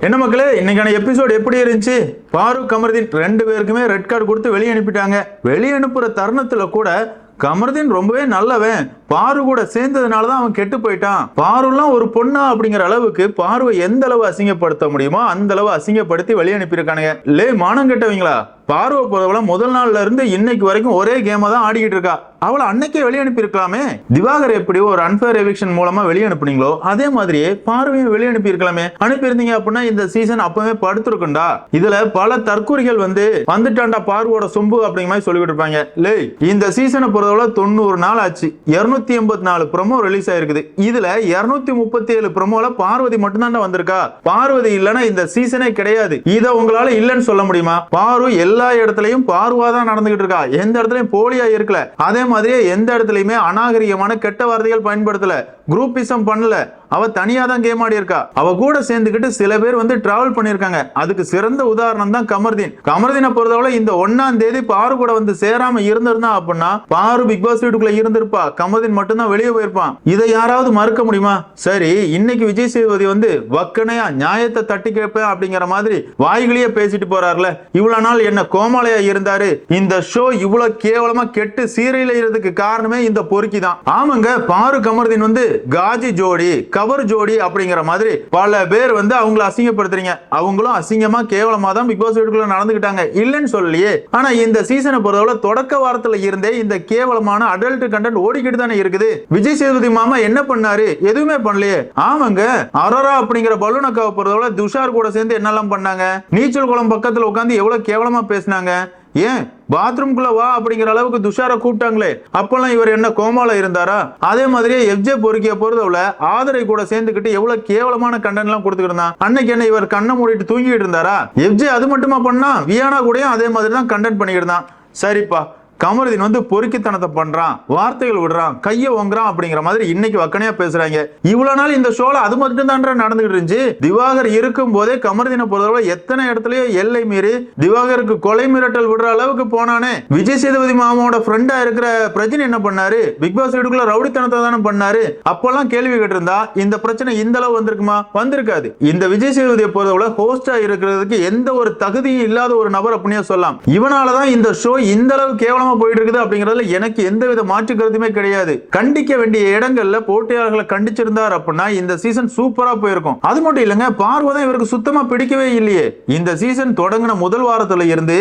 என்ன மக்களே இன்னைக்கான எபிசோடு எப்படி இருந்துச்சு? பாரு கமர்தீன் ரெண்டு பேருக்குமே ரெட் கார்டு கொடுத்து வெளியே அனுப்பிட்டாங்க. வெளியே அனுப்புற தருணத்துல கூட கமர்தீன் ரொம்பவே நல்லவன். பாரு கூட சேர்ந்ததுனால தான் அவன் கெட்டு போயிட்டான். பாருலாம் ஒரு பொண்ணா அப்படிங்கிற அளவுக்கு பார்வை எந்த அளவு அசிங்கப்படுத்த முடியுமோ அந்த அளவு அசிங்கப்படுத்தி வெளியே அனுப்பியிருக்கானுங்க. லே மானம் கெட்டவங்களா? பார்வை பொறுத்தவரை முதல் நாள்ல இருந்து இன்னைக்கு வரைக்கும் ஒரே கேமா தான் ஆடிக்கிட்டு இருக்கா. அவளை அன்னைக்கே வெளியே அனுப்பியிருக்கலாமே. திவாகர் எப்படி ஒரு அன்பேர் எவிக்ஷன் மூலமா வெளியே அனுப்புனீங்களோ அதே மாதிரியே பார்வையும் வெளியே அனுப்பியிருக்கலாமே. அனுப்பியிருந்தீங்க அப்படின்னா இந்த சீசன் அப்பவே படுத்துருக்குண்டா இதுல பல தற்கொலைகள் வந்து வந்துட்டாண்டா பார்வோட சொம்பு அப்படிங்கிற மாதிரி சொல்லிக்கிட்டு இருப்பாங்க. லே இந்த சீசனை பொறுத்தவரை தொண்ணூறு நாள் ஆச்சு. இருநூத்தி எண்பத்தி நாலு ப்ரொமோ ரிலீஸ் ஆயிருக்குது. இதுல இருநூத்தி முப்பத்தி ஏழு ப்ரொமோல பார்வதி மட்டும்தான் வந்திருக்கா. பார்வதி இல்லைன்னா இந்த சீசனே கிடையாது. இதை உங்களால இல்லன்னு சொல்ல முடியுமா? பாரு எல்லா இடத்துலயும் பார்வா தான் நடந்துகிட்டு இருக்கா. எந்த இடத்துலயும் போலியா இருக்கல. அதே மாதிரியே எந்த இடத்துலயுமே அநாகரிகமான கெட்ட வார்த்தைகள் பயன்படுத்தல. குரூப்பிசம் பண்ணல. அவ தனியா தான் கேம் ஆடி இருக்கா அவ கூட சேர்ந்துக்கிட்டு சில பேர் வந்து டிராவல் பண்ணிருக்காங்க அதுக்கு சிறந்த உதாரணம் தான் கமர்தீன். கமர்தீனை பொறுத்தவரை இந்த ஒன்னாம் தேதி பாரு கூட வந்து சேராம இருந்திருந்தா அப்படின்னா பாரு பிக் பாஸ் வீட்டுக்குள்ள இருந்திருப்பா. கமர்தீன் மட்டும்தான் வெளியே போயிருப்பான். இதை யாராவது மறுக்க முடியுமா? சரி இன்னைக்கு விஜய் சேதுபதி வந்து வக்கனையா நியாயத்தை தட்டி கேட்பேன் அப்படிங்கிற மாதிரி வாய்களையே பேசிட்டு போறாருல. இவ்வளவு நாள் என்ன கோமாளையா இருந்தாரு. இந்த ஷோ இவ்வளவு கேவலமா கெட்டு சீரியல் காரணமே இந்த பொறுக்கி தான் ஆமாங்க பாரு கமர்தீன் வந்து காஜி ஜோடி கவர் ஜோடி அப்படிங்கிற மாதிரி பல பேர் வந்து அவங்கள அசிங்கப்படுத்துறீங்க. அவங்களும் அசிங்கமா கேவலமா தான் பிக் பாஸ் வீட்டுக்குள்ள நடந்துக்கிட்டாங்க. இல்லைன்னு சொல்லலையே. ஆனா இந்த சீசனை பொறுத்தவரை தொடக்க வாரத்துல இருந்தே இந்த கேவலமான அடல்ட் கண்டென்ட் ஓடிக்கிட்டு தானே இருக்குது. விஜய் சேதுபதி மாமா என்ன பண்ணாரு? எதுவுமே பண்ணலையே. ஆமாங்க அரோரா அப்படிங்கிற பலூனக்காவை பொறுத்தவரை துஷார் கூட சேர்ந்து என்னெல்லாம் பண்ணாங்க? நீச்சல் குளம் பக்கத்துல உட்காந்து எவ்வளவு கேவலமா பேசினாங்க? ஏன்? பாத்ரூம்குள்ள வா அப்படிங்கிற அளவுக்கு துஷாரை கூப்பிட்டாங்களே. அப்பெல்லாம் இவர் என்ன கோமால இருந்தாரா? அதே மாதிரியே எஃப்ஜே பொறுக்கிய பொறுத்தவரை ஆதரை கூட சேர்ந்துக்கிட்டு எவ்வளவு கேவலமான கண்டன் எல்லாம் கொடுத்துக்கிட்டு இருந்தான். அன்னைக்கு என்ன இவர் கண்ணை மூடிட்டு தூங்கிட்டு இருந்தாரா? எஃப்ஜே அது மட்டுமா பண்ணா வியானா கூடயும் அதே மாதிரி தான் கண்டென்ட் பண்ணிக்கிட்டு இருந்தான். சரிப்பா. கமருதீன் வந்து பொறுக்கித்தனத்தை பண்றான் வார்த்தைகள் விடுறான் கையை ஒங்குறான் அப்படிங்கிற மாதிரி இன்னைக்கு வக்கனையா பேசுறாங்க. இவ்வளவு நாள் இந்த ஷோல அது மட்டும் தான் நடந்துகிட்டு இருந்துச்சு? திவாகர் இருக்கும் போதே கமருதீனை பொறுத்தவரை எத்தனை இடத்துலயோ எல்லை மீறி திவாகருக்கு கொலை மிரட்டல் விடுற அளவுக்கு போனானே. விஜய் சேதுபதி மாமாவோட ஃப்ரெண்டா இருக்கிற பிரஜின் என்ன பண்ணாரு? பிக் பாஸ் வீட்டுக்குள்ள ரவுடித்தனத்தை தானே பண்ணாரு? அப்பெல்லாம் கேள்வி கேட்டிருந்தா இந்த பிரச்சனை இந்த அளவு வந்திருக்குமா? வந்திருக்காது. இந்த விஜய் சேதுபதியை பொறுத்தவரை ஹோஸ்டா இருக்கிறதுக்கு எந்த ஒரு தகுதியும் இல்லாத ஒரு நபர் அப்படின்னே சொல்லலாம். இவனாலதான் இந்த ஷோ இந்த அளவு கேவலம் போயிட்டு இருக்குது அப்படிங்கறதுல எனக்கு எந்தவித மாற்று கருத்துமே கிடையாது. கண்டிக்க வேண்டிய இடங்கள்ல போட்டியாளர்களை கண்டிச்சிருந்தார் அப்படின்னா இந்த சீசன் சூப்பரா போயிருக்கும். அது மட்டும் இல்லைங்க பார்வதம் இவருக்கு சுத்தமா பிடிக்கவே இல்லையே. இந்த சீசன் தொடங்கின முதல் வாரத்துல இருந்து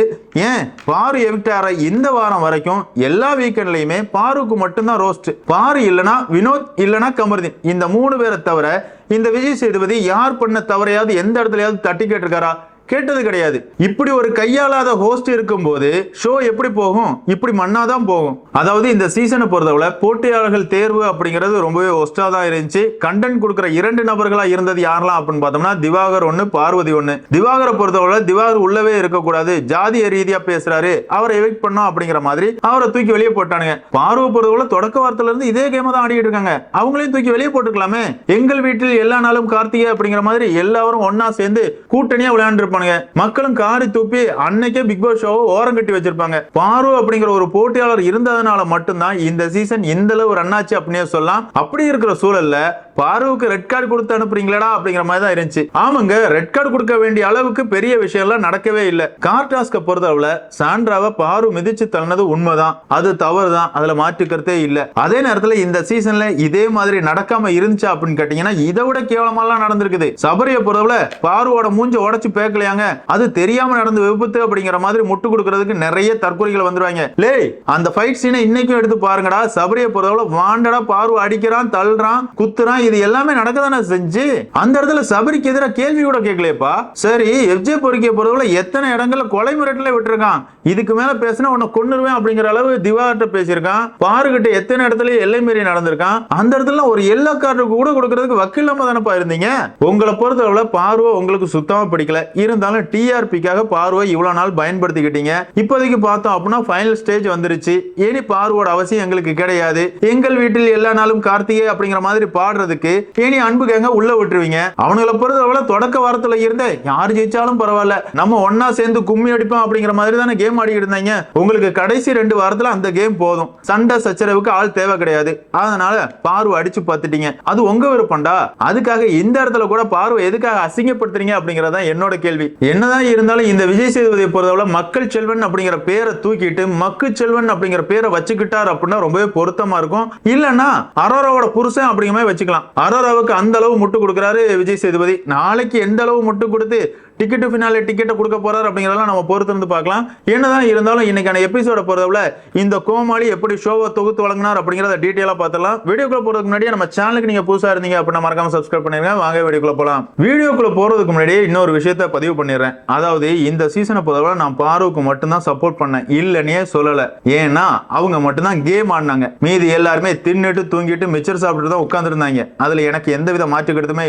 ஏன்? பாரு எவிக்டார இந்த வாரம் வரைக்கும் எல்லா வீக்கெண்ட்லயுமே பாருக்கு மட்டும்தான் ரோஸ்ட் பாரு இல்லனா வினோத் இல்லனா கமர்தீன். இந்த மூணு பேரை தவிர இந்த விஜய் சேதுபதி யார் பண்ண தவறையாவது எந்த இடத்துலயாவது தட்டி கேட்டிருக்காரா? கேட்டது கிடையாது. இப்படி ஒரு கையாளாத ஹோஸ்ட் இருக்கும்போது ஷோ எப்படி போகும்? இப்படி மண்ணாதான் போகும். அதாவது இந்த சீசனை பொறுத்தவரை போட்டியாளர்கள் தேர்வு அப்படிங்கிறது ரொம்பவே ஒஸ்டா தான் இருந்துச்சு. கண்டென்ட் கொடுக்குற இரண்டு நபர்களா இருந்தது யாரெல்லாம் அப்படின்னு பார்த்தோம்னா திவாகர் ஒன்னு பார்வதி ஒன்னு திவாகரை பொறுத்தவரை திவாகர் உள்ளவே இருக்கக்கூடாது. ஜாதிய ரீதியா பேசுறாரு. அவரை எவிக்ட் பண்ணோம் அப்படிங்கிற மாதிரி அவரை தூக்கி வெளியே போட்டானுங்க. பார்வை பொறுத்தவரை தொடக்க வாரத்துல இருந்து இதே கேம தான் ஆடிட்டு இருக்காங்க. அவங்களையும் தூக்கி வெளியே போட்டுக்கலாமே? எங்கள் வீட்டில் எல்லா நாளும் கார்த்திகை அப்படிங்கிற மாதிரி எல்லாரும் ஒன்னா சேர்ந்து கூட்டணியா விளையாண்டு இருப்பானுங்க மக்களும் காரி தூப்பி அன்னைக்கே பிக் பாஸ் ஷோவை ஓரம் கட்டி வச்சிருப்பாங்க. பாரு அப்படிங்கிற ஒரு போட்டியாளர் இருந்ததுனால மட்டும்தான் இந்த சீசன் இந்த அளவு ரன் ஆச்சு அப்படின்னே சொல்லலாம். அப்படி இருக்கிற சூழல்ல பாருவுக்கு ரெட் கார்டு கொடுத்து அனுப்புறீங்களா அப்படிங்கிற மாதிரி தான் இருந்துச்சு. ஆமாங்க ரெட் கார்டு கொடுக்க வேண்டிய அளவுக்கு பெரிய விஷயம்லாம் நடக்கவே இல்லை. கார் டாஸ்க பொறுத்தளவுல சாண்ட்ராவை பாரு மிதிச்சு தள்ளினது உண்மைதான். அது தவறு தான் அதுல மாற்றுக்கிறதே இல்ல. அதே நேரத்துல இந்த சீசன்ல இதே மாதிரி நடக்காம இருந்துச்சு அப்படின்னு கேட்டீங்கன்னா இதை விட கேவலமாலாம் நடந்திருக்குது. சபரியை பொறுத்தளவுல பாருவோட மூஞ்ச உடச்சு பேக்கல இல்லையாங்க அது தெரியாம நடந்த விபத்து அப்படிங்கிற மாதிரி முட்டு கொடுக்கறதுக்கு நிறைய தற்கொலைகள் வந்துருவாங்க. லே அந்த ஃபைட் சீனை இன்னைக்கும் எடுத்து பாருங்கடா. சபரியை பொறுத்தவரை வாண்டடா பார்வை அடிக்கிறான் தள்ளுறான் குத்துறான். இது எல்லாமே நடக்கதானே செஞ்சு? அந்த இடத்துல சபரிக்கு எதிராக கேள்வி கூட கேட்கலையப்பா. சரி எஃப்ஜே பொறுக்கிய பொறுத்தவரை எத்தனை இடங்கள்ல கொலை மிரட்டல விட்டுருக்கான்? இதுக்கு மேல பேசினா உன்னை கொண்டுருவேன் அப்படிங்கிற அளவு திவாகிட்ட பேசியிருக்கான். பாருகிட்ட எத்தனை இடத்துல எல்லை மீறி நடந்திருக்கான். அந்த இடத்துல ஒரு எல்லோ கார்டு கூட கொடுக்கறதுக்கு வக்கீல் இல்லாம தானப்பா இருந்தீங்க? உங்களை பொறுத்தவரை பார்வை உங்களுக்கு சுத்தமா பிடிக்கல. இரு இருந்தாலும் டிஆர்பிக்காக பார்வை இவ்வளோ நாள் பயன்படுத்திக்கிட்டீங்க. இப்போதைக்கு பார்த்தோம் அப்படின்னா ஃபைனல் ஸ்டேஜ் வந்துருச்சு. இனி பார்வோட அவசியம் எங்களுக்கு கிடையாது. எங்கள் வீட்டில் எல்லா நாளும் கார்த்திகை அப்படிங்கிற மாதிரி பாடுறதுக்கு இனி அன்பு கேங்க உள்ள விட்டுருவீங்க. அவனுங்களை பொறுத்தவரை தொடக்க வாரத்துல இருந்த யார் ஜெயிச்சாலும் பரவாயில்ல. நம்ம ஒன்னா சேர்ந்து கும்மி அடிப்போம் அப்படிங்கிற மாதிரி தானே கேம் ஆடிக்கிட்டு இருந்தாங்க. உங்களுக்கு கடைசி ரெண்டு வாரத்துல அந்த கேம் போதும். சண்டை சச்சரவுக்கு ஆள் தேவை கிடையாது. அதனால பார்வை அடிச்சு பார்த்துட்டீங்க. அது உங்க விருப்பம்டா. அதுக்காக இந்த இடத்துல கூட பார்வை எதுக்காக அசிங்கப்படுத்துறீங்க அப்படிங்கறத என்னோட கேள்வி. என்னதான் இருந்தாலும் இந்த விஜய் சேதுபதியை பொறுத்தவரை மக்கள் செல்வன் அப்படிங்கிற பேரை தூக்கிட்டு மக்கு செல்வன் அப்படிங்கிற பேரை வச்சுக்கிட்டார் அப்படின்னா ரொம்பவே பொருத்தமா இருக்கும். இல்லைன்னா அரோராவோட புருஷன் அப்படிங்கிற மாதிரி வச்சுக்கலாம். அரோராவுக்கு அந்த அளவு முட்டு கொடுக்குறாரு விஜய் சேதுபதி. நாளைக்கு எந்த அளவு முட்டு கொடுத்து டிக்கெட்டு ஃபினாலே டிக்கெட்டை கொடுக்க போறாரு அப்படிங்கிறதெல்லாம் நம்ம பொறுத்திருந்து பார்க்கலாம். என்னதான் இருந்தாலும் இன்னைக்கான எபிசோட பொறுத்தவரை இந்த கோமாளி எப்படி ஷோவை தொகுத்து வழங்கினார் அப்படிங்கிறத டீட்டெயிலாக பார்த்துலாம் வீடியோக்குள்ள போறதுக்கு முன்னாடி நம்ம சேனலுக்கு நீங்க புதுசா இருந்தீங்க அப்படின்னா மறக்காம சப்ஸ்கிரைப் பண்ணிருங்க. வாங்க வீடியோக்குள்ள போகலாம் வீடியோக்குள்ள போறதுக்கு முன்னாடி இன்னொரு விஷயத்த பதிவு பண்ணிடுறேன். அதாவது இந்த சீசனை பொறுத்தவரை நான் பாருவுக்கு மட்டும்தான் சப்போர்ட் பண்ணேன். இல்லைன்னே சொல்லலை. ஏன்னா அவங்க மட்டும்தான் கேம் ஆடினாங்க. மீதி எல்லாருமே தின்னுட்டு தூங்கிட்டு மிச்சர் சாப்பிட்டு தான் உட்காந்துருந்தாங்க அதுல எனக்கு எந்த வித மாற்று கருத்துமே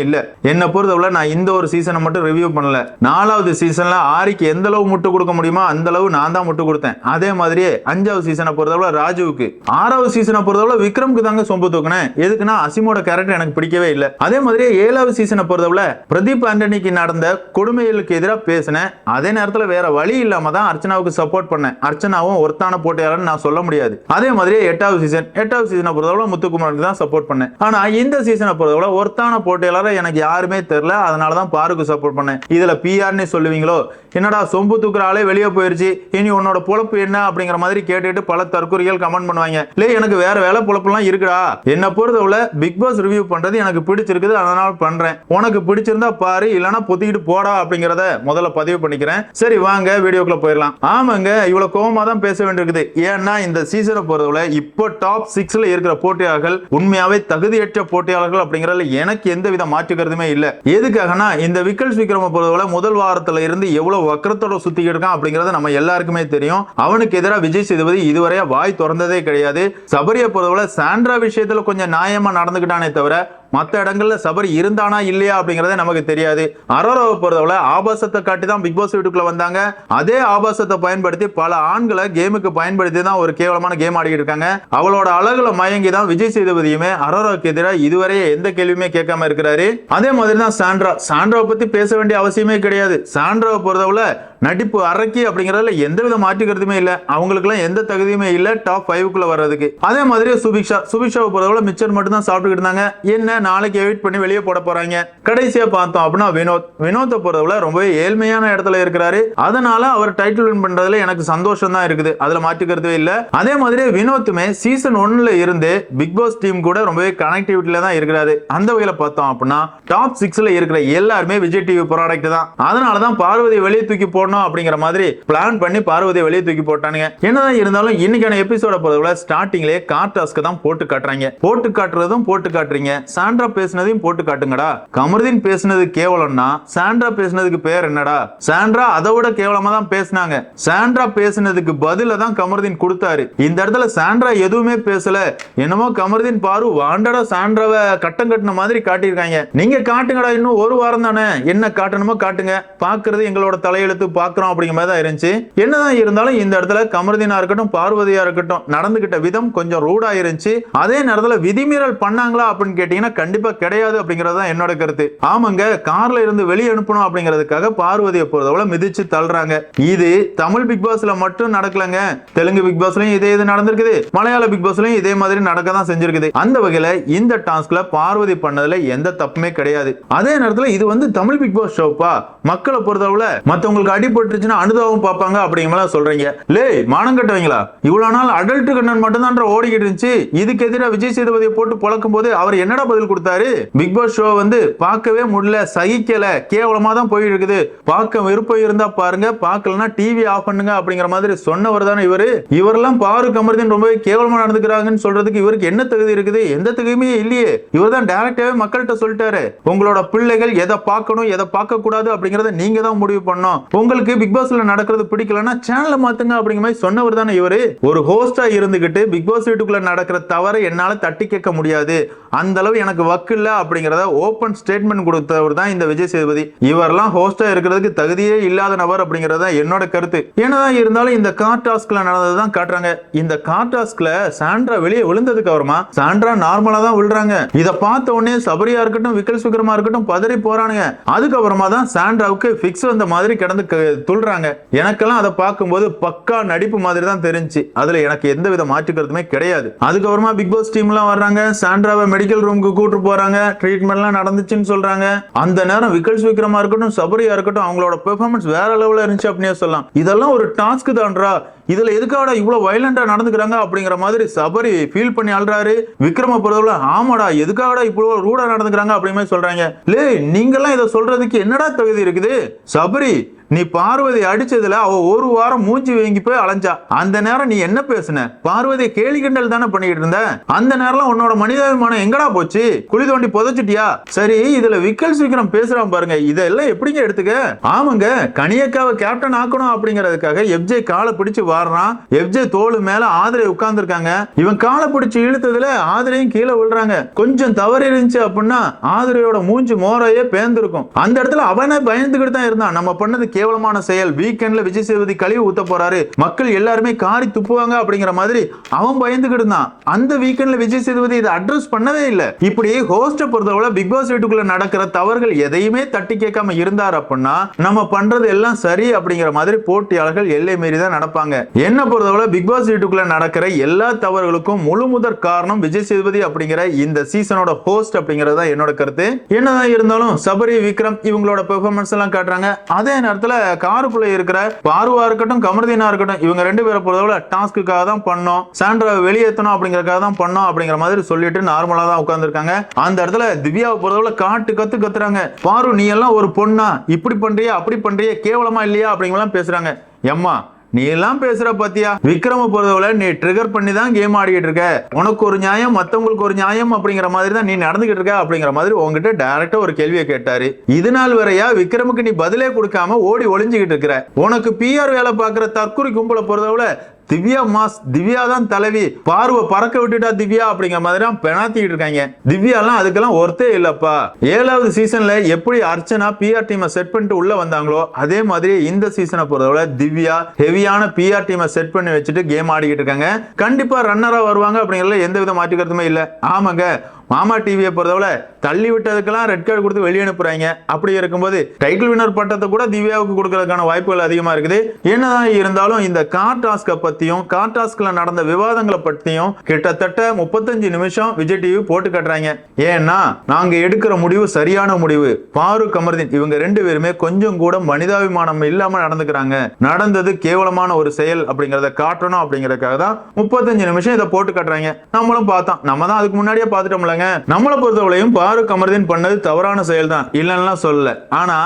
என்னை பொறுத்தவரை நான் இந்த ஒரு சீசனை மட்டும் ரிவ்யூ பண்ணல. நாலாவது சீசனில் ஆரிக்கு எந்த அளவு முட்டு கொடுக்க முடியுமோ அந்த அளவு நான் தான் முட்டு கொடுத்தேன். அதே மாதிரியே அஞ்சாவது சீசனை பொறுத்தவரை ராஜுவுக்கு. ஆறாவது சீசனை பொறுத்தவரை விக்ரம்க்கு தாங்க சொம்பு தூக்கினேன். எதுக்குன்னா அசிமோட கேரக்டர் எனக்கு பிடிக்கவே இல்லை. அதே மாதிரியே ஏழாவது சீசனை பொறுத்தவரை பிரதீப் ஆண்டனிக்கு நடந்த கொடுமைகளுக்கு எதிராக பேசினேன். அதே நேரத்தில் வேற வழி இல்லாம தான் அர்ச்சனாவுக்கு சப்போர்ட் பண்ணேன். அர்ச்சனாவும் ஒருத்தான போட்டியாளர்னு நான் சொல்ல முடியாது. அதே மாதிரியே எட்டாவது சீசன் எட்டாவது சீசனை பொறுத்தவரை முத்துக்குமாருக்கு தான் சப்போர்ட் பண்ணேன். ஆனா இந்த சீசனை பொறுத்தவரை ஒருத்தான போட்டியாளரை எனக்கு யாருமே தெரியல. அதனால தான் பாருக்கு சப்போர்ட் பண்ணேன். இதுல பிஆர்னு சொல்லுவீங்களோ? என்னடா சொம்பு தூக்குற ஆளே வெளியே போயிருச்சு. இனி உன்னோட பொழப்பு என்ன? அப்படிங்கிற மாதிரி கேட்டுட்டு பல தற்கொலைகள் கமெண்ட் பண்ணுவாங்க. இல்லை எனக்கு வேற வேலை பொழப்புலாம் இருக்குடா. என்னை பொறுத்தவரை பிக் பாஸ் ரிவ்யூ பண்றது எனக்கு பிடிச்சிருக்குது. அதனால பண்றேன். உனக்கு பிடிச்சிருந்தா பாரு இல்லைன்னா பொத்திக்கிட்டு போடா அப்படிங்கிறத முதல்ல பதிவு பண்ணிக்கிறேன். சரி வாங்க வீடியோக்குள்ள போயிடலாம். ஆமாங்க இவ்வளவு கோபமா தான் பேச வேண்டியிருக்குது. ஏன்னா இந்த சீசனை பொறுத்தவரை இப்போ டாப் சிக்ஸ்ல இருக்கிற போட்டியாளர்கள் உண்மையாவே தகுதியற்ற போட்டியாளர்கள் அப்படிங்கிறதுல எனக்கு எந்த வித மாற்றுக்கிறதுமே இல்லை. எதுக்காகனா இந்த விக்கல் விக்ரம பொறுத்தவரை முதல் வாரத்துல இருந்து எவ்வளவு வக்கரத்தோட சுத்திக்கிட்டு இருக்கான் அப்படிங்கறது நம்ம எல்லாருக்குமே தெரியும். அவனுக்கு எதிராக விஜய் சேதுபதி இதுவரையா வாய் திறந்ததே கிடையாது. சபரியை பொறுத்தவரை சாண்ட்ரா விஷயத்துல கொஞ்சம் நியாயமா நடந்துக்கிட்டானே தவிர மற்ற இடங்கள்ல சபரி இருந்தானா இல்லையா அப்படிங்கறதே நமக்கு தெரியாது. அரோராவை பொறுத்தவரை ஆபாசத்தை காட்டி தான் பிக் பாஸ் வீட்டுக்குள்ள வந்தாங்க. அதே ஆபாசத்தை பயன்படுத்தி பல ஆண்களை கேமுக்கு பயன்படுத்தி தான் ஒரு கேவலமான கேம் ஆடிக்கிட்டு இருக்காங்க. அவளோட அழகுல மயங்கி தான் விஜய் சேதுபதியுமே அரோராவுக்கு எதிராக இதுவரை எந்த கேள்வியுமே கேட்காம இருக்கிறாரு. அதே மாதிரி தான் சாண்ட்ரா. சாண்ட்ராவை பத்தி பேச வேண்டிய அவசியமே கிடையாது. சாண்ட்ராவை பொறுத்தவரை நடிப்பு அரக்கி அப்படிங்கறதுல எந்த வித மாற்றுக்கிறதுமே இல்ல. அவங்களுக்குலாம் எந்த தகுதியுமே இல்ல. டாப் ஃபைவ்க்குள்ள வர்றதுக்கு. அதே மாதிரி சுபிக்ஷா. சுபிக்ஷாவை பொறுத்தவரை மிச்சர் மட்டும் தான் சாப்பிட்டுக்கிட்டு இருந்தாங்க. என்ன நாளைக்கு எவிட் பண்ணி வெளியே போட போறாங்க. கடைசியா பார்த்தோம் அப்படின்னா வினோத். வினோத்தை பொறுத்தவரை ரொம்பவே ஏழ்மையான இடத்துல இருக்கிறாரு. அதனால அவர் டைட்டில் வின் பண்றதுல எனக்கு சந்தோஷம் தான் இருக்குது. அதுல மாற்றுக்கிறதே இல்ல. அதே மாதிரி வினோத்துமே சீசன் ஒன்ல இருந்து பிக் பாஸ் டீம் கூட ரொம்பவே கனெக்டிவிட்டில தான் இருக்கிறாரு. அந்த வகையில பார்த்தோம் அப்படின்னா டாப் சிக்ஸ்ல இருக்கிற எல்லாருமே விஜய் டிவி ப்ராடக்ட் தான். அதனாலதான் பார்வதி வெளியே தூக்கி போடணும் அப்படிங்கிற மாதிரி பிளான் பண்ணி பார்வதியை வெளியே தூக்கி போட்டானுங்க. என்னதான் இருந்தாலும் இன்னைக்கான எபிசோட பொறுத்தவரை ஸ்டார்டிங்லேயே கார் டாஸ்க்கு தான் போட்டு காட்டுறாங்க. போட்டு காட்டுறதும் போட்டு காட்டுறீங்க. சாண்ட்ரா பேசினதையும் போட்டு காட்டுங்கடா. கமருதீன் பேசுனது கேவலம்னா சாண்ட்ரா பேசுனதுக்கு பேர் என்னடா? சாண்ட்ரா அதை விட கேவலமா தான் பேசினாங்க. சாண்ட்ரா பேசினதுக்கு பதில தான் கமருதீன் கொடுத்தாரு. இந்த இடத்துல சாண்ட்ரா எதுவுமே பேசல. என்னமோ கமருதீன் பாரு வாண்டடா சாண்ட்ராவை கட்டம் கட்டின மாதிரி காட்டியிருக்காங்க. நீங்க காட்டுங்கடா இன்னும் ஒரு வாரம் தானே. என்ன காட்டணுமோ காட்டுங்க. பாக்குறது எங்களோட தலையெழுத்து பார்க்குறோம் அப்படிங்கிற மாதிரி தான் இருந்துச்சு. என்னதான் இருந்தாலும் இந்த இடத்துல கமருதினா இருக்கட்டும் பார்வதியா இருக்கட்டும் நடந்துகிட்ட விதம் கொஞ்சம் ரூடா இருந்துச்சு. அதே நேரத்தில் விதிமீறல் பண்ணாங்களா அப்படின்னு கேட்டீங்கன்னா கண்டிப்பா கிடையாது அப்படிங்கறது தான் என்னோட கருத்து. ஆமாங்க கார்ல இருந்து வெளியே அனுப்பணும் அப்படிங்கிறதுக்காக பார்வதியை பொறுத்தவரை மிதிச்சு தள்ளுறாங்க. இது தமிழ் பிக் பாஸ்ல மட்டும் நடக்கலங்க. தெலுங்கு பிக் பாஸ்லயும் இதே இது நடந்திருக்குது. மலையாள பிக் பாஸ்லயும் இதே மாதிரி நடக்க தான் செஞ்சிருக்குது. அந்த வகையில இந்த டாஸ்க்ல பார்வதி பண்ணதுல எந்த தப்புமே கிடையாது. அதே நேரத்தில் இது வந்து தமிழ் பிக் பாஸ் ஷோப்பா மக்களை பொறுத்தளவுல மத்தவங்களுக்கு அடி அடிபட்டுருச்சுன்னா அனுதாபம் பார்ப்பாங்க அப்படிங்கலாம் சொல்றீங்க. லே மானம் கட்டுவீங்களா? இவ்வளவு நாள் அடல்ட் கண்ணன் மட்டும் தான் ஓடிக்கிட்டு இருந்துச்சு. இதுக்கு எதிராக விஜய் சேதுபதியை போட்டு பழக்கும் போது அவர் என்னடா பதில் கொடுத்தாரு? பிக் பாஸ் ஷோ வந்து பார்க்கவே முடியல சகிக்கல. கேவலமா தான் போயிட்டு இருக்குது. பார்க்க விருப்பம் இருந்தா பாருங்க பார்க்கலன்னா டிவி ஆஃப் பண்ணுங்க அப்படிங்கிற மாதிரி சொன்னவர் தானே இவரு. இவரெல்லாம் பாரு கமர்தீன் ரொம்பவே கேவலமா நடந்துக்கிறாங்கன்னு சொல்றதுக்கு இவருக்கு என்ன தகுதி இருக்குது? எந்த தகுதியுமே இல்லையே. இவர் தான் டைரக்டாவே மக்கள்கிட்ட சொல்லிட்டாரு. உங்களோட பிள்ளைகள் எதை பார்க்கணும் எதை பார்க்க கூடாது அப்படிங்கறத நீங்க தான் முடிவு பண்ணணும். உங்களை உங்களுக்கு பிக் பாஸ்ல நடக்கிறது பிடிக்கலன்னா சேனலை மாத்துங்க அப்படிங்கிற மாதிரி சொன்னவர் தானே இவரு. ஒரு ஹோஸ்டா இருந்துகிட்டு பிக் பாஸ் வீட்டுக்குள்ள நடக்கிற தவறை என்னால தட்டி கேட்க முடியாது. அந்த அளவு எனக்கு வக்கு இல்ல அப்படிங்கறத ஓபன் ஸ்டேட்மெண்ட் கொடுத்தவர் தான் இந்த விஜய் சேதுபதி. இவரெல்லாம் ஹோஸ்டா இருக்கிறதுக்கு தகுதியே இல்லாத நபர் அப்படிங்கறது தான் என்னோட கருத்து. என்னதான் இருந்தாலும் இந்த கார் டாஸ்க்ல நடந்ததுதான் காட்டுறாங்க. இந்த கார் டாஸ்க்ல சாண்ட்ரா வெளியே விழுந்ததுக்கு அப்புறமா சாண்ட்ரா நார்மலா தான் விழுறாங்க. இதை பார்த்த உடனே சபரியா இருக்கட்டும் விக்கல் சுக்கரமா இருக்கட்டும் பதறி போறானுங்க. அதுக்கப்புறமா தான் சாண்ட்ராவுக்கு ஃபிக்ஸ் வந்த மாதிரி கிடந்து துள்ளுறாங்க. எனக்கெல்லாம் அதை பார்க்கும்போது பக்கா நடிப்பு மாதிரி தான் தெரிஞ்சு. அதுல எனக்கு எந்த வித மாற்று கருத்துமே கிடையாது. அதுக்கப்புறமா பிக் பாஸ் டீம்லாம் வர்றாங்க. சாண்ட்ராவை மெடிக்கல் ரூமுக்கு கூட்டு போறாங்க. ட்ரீட்மெண்ட்லாம் நடந்துச்சுன்னு சொல்றாங்க. அந்த நேரம் விக்கல்ஸ் விக்ரமா இருக்கட்டும் சபரியா இருக்கட்டும் அவங்களோட பெர்ஃபார்மன்ஸ் வேற லெவலில் இருந்துச்சு அப்படின்னே சொல்லலாம். இதெல்லாம் ஒரு டாஸ்க் தான்டா இதுல எதுக்காடா இவ்வளவு வயலண்டா நடந்துக்கிறாங்க அப்படிங்கிற மாதிரி சபரி ஃபீல் பண்ணி அழுறாரு. விக்ரம பொறுத்தவரை ஆமாடா எதுக்காகடா இவ்வளவு ரூடா நடந்துக்கிறாங்க அப்படின்னு சொல்றாங்க. லே நீங்கெல்லாம் இதை சொல்றதுக்கு என்னடா தகுதி இருக்குது? சபரி நீ பார்வதி அடிச்சதுல அவ ஒரு வாரம் மூஞ்சி வாங்கி போய் அலைஞ்சா. அந்த நேரம் நீ என்ன பேசுன? பார்வதி கேலி கிண்டல் தானே பண்ணிக்கிட்டு இருந்த? அந்த நேரம் உன்னோட மனிதாபிமானம் எங்கடா போச்சு? குழி தோண்டி புதைச்சிட்டியா? சரி இதுல விக்கல் சீக்கிரம் பேசுறான் பாருங்க. இதெல்லாம் எப்படிங்க எடுத்துக்க? ஆமாங்க கனியக்காவை கேப்டன் ஆக்கணும் அப்படிங்கறதுக்காக எஃப்ஜே காலை பிடிச்சு வாடுறான். எஃப்ஜே தோளு மேல ஆதரை உட்கார்ந்து இருக்காங்க இவன் காலை பிடிச்சு இழுத்ததுல ஆதிரையும் கீழே விழுறாங்க. கொஞ்சம் தவறு இருந்துச்சு அப்படின்னா ஆதரையோட மூஞ்சி மோரையே பேந்திருக்கும். அந்த இடத்துல அவனே பயந்துகிட்டு தான் இருந்தான். நம்ம பண்ணது கேவலமான செயல். வீக்கெண்ட்ல விஜய் சேதுபதி கழிவு ஊத்த போறாரு. மக்கள் எல்லாருமே காரி துப்புவாங்க அப்படிங்கிற மாதிரி அவன் பயந்துகிட்டு இருந்தான். அந்த வீக்கெண்ட்ல விஜய் சேதுபதி இதை அட்ரஸ் பண்ணவே இல்லை. இப்படி ஹோஸ்ட பொறுத்தவரை பிக் பாஸ் வீட்டுக்குள்ள நடக்கிற தவறுகள் எதையுமே தட்டி கேட்காம இருந்தார் அப்படின்னா நம்ம பண்றது எல்லாம் சரி அப்படிங்கிற மாதிரி போட்டியாளர்கள் எல்லை மீறி தான் நடப்பாங்க. என்ன பொறுத்தவரை பிக் பாஸ் வீட்டுக்குள்ள நடக்கிற எல்லா தவறுகளுக்கும் முழு முதற் காரணம் விஜய் சேதுபதி அப்படிங்கிற இந்த சீசனோட ஹோஸ்ட் அப்படிங்கிறது தான் என்னோட கருத்து. என்னதான் இருந்தாலும் சபரி விக்ரம் இவங்களோட பெர்ஃபார்மன்ஸ் எல்லாம் காட்டுறாங்க. அதே நேரத்தில் காருக்குள்ள இருக்கிற பார்வா இருக்கட்டும் கமர்தீனா இருக்கட்டும் இவங்க ரெண்டு பேரை பொறுத்தவரை டாஸ்க்குக்காக தான் பண்ணோம். சாண்ட்ராவை வெளியேற்றணும் அப்படிங்கறக்காக தான் பண்ணோம் அப்படிங்கிற மாதிரி சொல்லிட்டு நார்மலா தான் உட்கார்ந்துருக்காங்க. அந்த இடத்துல திவ்யாவை பொறுத்தவரை காட்டு கத்து கத்துறாங்க. பாரு நீ எல்லாம் ஒரு பொண்ணா இப்படி பண்றியா அப்படி பண்றியா கேவலமா இல்லையா அப்படிங்கலாம் பேசுறாங்க. எம்மா நீ எல்லாம் பேசுற பாத்தியா? விக்ரம பொறுத்தவரை நீ ட்ரிகர் பண்ணி தான் கேம் ஆடிக்கிட்டு இருக்க. உனக்கு ஒரு நியாயம் மத்தவங்களுக்கு ஒரு நியாயம் அப்படிங்கிற மாதிரி தான் நீ நடந்துகிட்டு இருக்க அப்படிங்கிற மாதிரி உங்ககிட்ட டைரக்டா ஒரு கேள்வியை கேட்டாரு. இது நாள் வரையா விக்ரமுக்கு நீ பதிலே கொடுக்காம ஓடி ஒளிஞ்சுக்கிட்டு இருக்கிற. உனக்கு பிஆர் வேலை பார்க்குற தற்கொலை கும்பலை பொறுத்தவரை திவ்யா மாஸ் திவ்யா தான் தலைவி. பார்வை பறக்க விட்டுட்டா திவ்யா அப்படிங்கிற மாதிரி தான் பெணாத்திட்டு இருக்காங்க. திவ்யாலாம் அதுக்கெல்லாம் ஒர்த்தே இல்லப்பா. ஏழாவது சீசன்ல எப்படி அர்ச்சனா பிஆர் டீமை செட் பண்ணிட்டு உள்ள வந்தாங்களோ அதே மாதிரி இந்த சீசனை பொறுத்தவரை திவ்யா ஹெவியான பிஆர் டீமை செட் பண்ணி வச்சுட்டு கேம் ஆடிக்கிட்டு இருக்காங்க. கண்டிப்பா ரன்னரா வருவாங்க அப்படிங்கறதுல எந்த வித மாற்று இல்ல. ஆமாங்க. மாமா டிவியை பொறுத்தவரை தள்ளி விட்டதுக்கெல்லாம் ரெட் கார்டு கொடுத்து வெளியே அனுப்புறாங்க. அப்படி இருக்கும்போது டைட்டில் வினர் பட்டத்தை கூட திவ்யாவுக்கு கொடுக்கறதுக்கான வாய்ப்புகள் அதிகமா இருக்குது. என்னதான் இருந்தாலும் இந்த கார் டாஸ்கை பத்தியும் கார் நடந்த விவாதங்களை பத்தியும் கிட்டத்தட்ட முப்பத்தஞ்சு நிமிஷம் விஜய் டிவி போட்டு கட்டுறாங்க. ஏன்னா நாங்க எடுக்கிற முடிவு சரியான முடிவு. பாரு கமர்தீன் இவங்க ரெண்டு பேருமே கொஞ்சம் கூட மனிதாபிமானம் இல்லாம நடந்துக்கிறாங்க. நடந்தது கேவலமான ஒரு செயல் அப்படிங்கறத காட்டணும் அப்படிங்கறதுக்காக தான் முப்பத்தஞ்சு நிமிஷம் இதை போட்டு கட்டுறாங்க. நம்மளும் பார்த்தோம். நம்ம தான் அதுக்கு முன்னாடியே பார்த்துட்டோம்ல சொல்றாங்க நம்மளை பொறுத்தவரையும் பாருக் அமர்தீன் பண்ணது தவறான செயல் தான் இல்லைன்னா சொல்லல. ஆனா